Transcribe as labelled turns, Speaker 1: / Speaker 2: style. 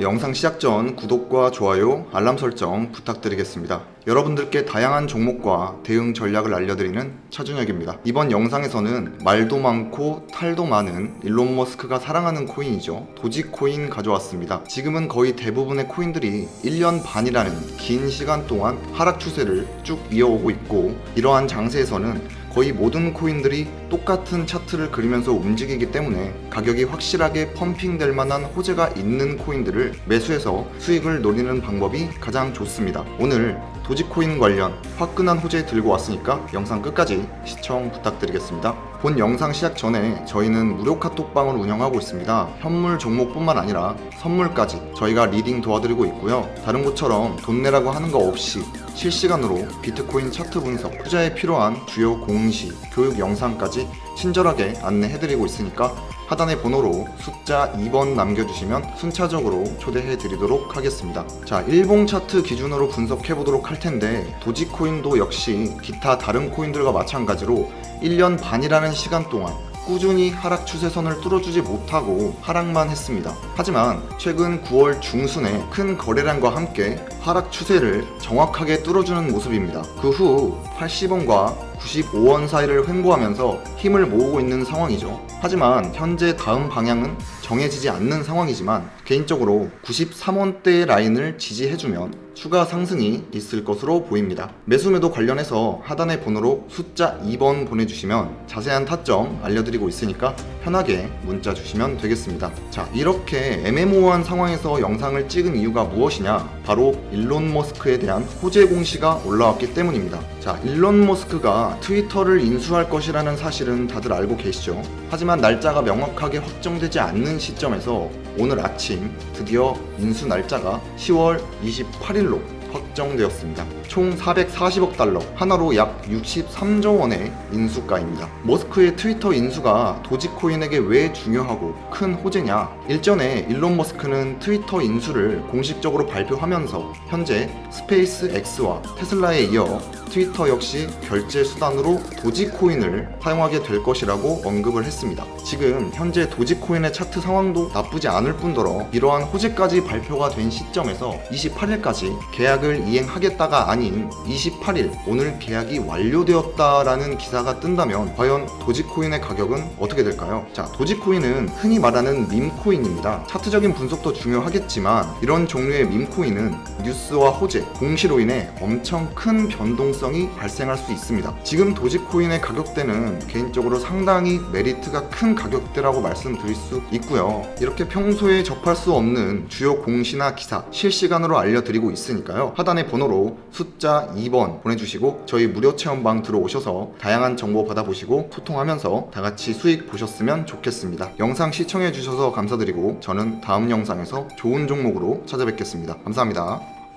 Speaker 1: 영상 시작 전 구독과 좋아요, 알람 설정 부탁드리겠습니다. 여러분들께 다양한 종목과 대응 전략을 알려드리는 차준혁입니다. 이번 영상에서는 말도 많고 탈도 많은 일론 머스크가 사랑하는 코인이죠. 도지코인 가져왔습니다. 지금은 거의 대부분의 코인들이 1년 반이라는 긴 시간 동안 하락 추세를 쭉 이어오고 있고 이러한 장세에서는 거의 모든 코인들이 똑같은 차트를 그리면서 움직이기 때문에 가격이 확실하게 펌핑될 만한 호재가 있는 코인들을 매수해서 수익을 노리는 방법이 가장 좋습니다. 오늘 도지코인 관련 화끈한 호재 들고 왔으니까 영상 끝까지 시청 부탁드리겠습니다. 본 영상 시작 전에 저희는 무료 카톡방을 운영하고 있습니다. 현물 종목뿐만 아니라 선물까지 저희가 리딩 도와드리고 있고요. 다른 곳처럼 돈 내라고 하는 거 없이 실시간으로 비트코인 차트 분석, 투자에 필요한 주요 공시, 교육 영상까지 친절하게 안내해드리고 있으니까 하단의 번호로 숫자 2번 남겨주시면 순차적으로 초대해 드리도록 하겠습니다. 자, 일봉 차트 기준으로 분석해 보도록 할 텐데, 도지코인도 역시 기타 다른 코인들과 마찬가지로 1년 반이라는 시간 동안 꾸준히 하락 추세선을 뚫어주지 못하고 하락만 했습니다. 하지만 최근 9월 중순에 큰 거래량과 함께 하락 추세를 정확하게 뚫어주는 모습입니다. 그 후 80원과 95원 사이를 횡보하면서 힘을 모으고 있는 상황이죠. 하지만 현재 다음 방향은 정해지지 않는 상황이지만 개인적으로 93원대의 라인을 지지해주면 추가 상승이 있을 것으로 보입니다. 매수매도 관련해서 하단의 번호로 숫자 2번 보내주시면 자세한 타점 알려드리고 있으니까 편하게 문자 주시면 되겠습니다. 자, 이렇게 애매모호한 상황에서 영상을 찍은 이유가 무엇이냐? 바로 일론 머스크에 대한 호재 공시가 올라왔기 때문입니다. 자, 일론 머스크가 트위터를 인수할 것이라는 사실은 다들 알고 계시죠? 하지만 날짜가 명확하게 확정되지 않는 시점에서 오늘 아침 드디어 인수 날짜가 10월 28일로 확정되었습니다. 총 440억 달러, 하나로 약 63조 원의 인수가입니다. 머스크의 트위터 인수가 도지코인에게 왜 중요하고 큰 호재냐? 일전에 일론 머스크는 트위터 인수를 공식적으로 발표하면서 현재 스페이스 X와 테슬라에 이어 트위터 역시 결제 수단으로 도지코인을 사용하게 될 것이라고 언급을 했습니다. 지금 현재 도지코인의 차트 상황도 나쁘지 않을 뿐더러 이러한 호재까지 발표가 된 시점에서 28일까지 계약을 이행하겠다가 아닌 28일 오늘 계약이 완료되었다라는 기사가 뜬다면 과연 도지코인의 가격은 어떻게 될까요? 자, 도지코인은 흔히 말하는 밈코인입니다. 차트적인 분석도 중요하겠지만 이런 종류의 밈코인은 뉴스와 호재, 공시로 인해 엄청 큰 변동성이 발생할 수 있습니다. 지금 도지코인의 가격대는 개인적으로 상당히 메리트가 큰 가격대라고 말씀드릴 수 있고요. 이렇게 평소에 접할 수 없는 주요 공시나 기사 실시간으로 알려드리고 있으니까요. 하단의 번호로 숫자 2번 보내주시고 저희 무료 체험방 들어오셔서 다양한 정보 받아보시고 소통하면서 다 같이 수익 보셨으면 좋겠습니다. 영상 시청해주셔서 감사드리고 저는 다음 영상에서 좋은 종목으로 찾아뵙겠습니다. 감사합니다.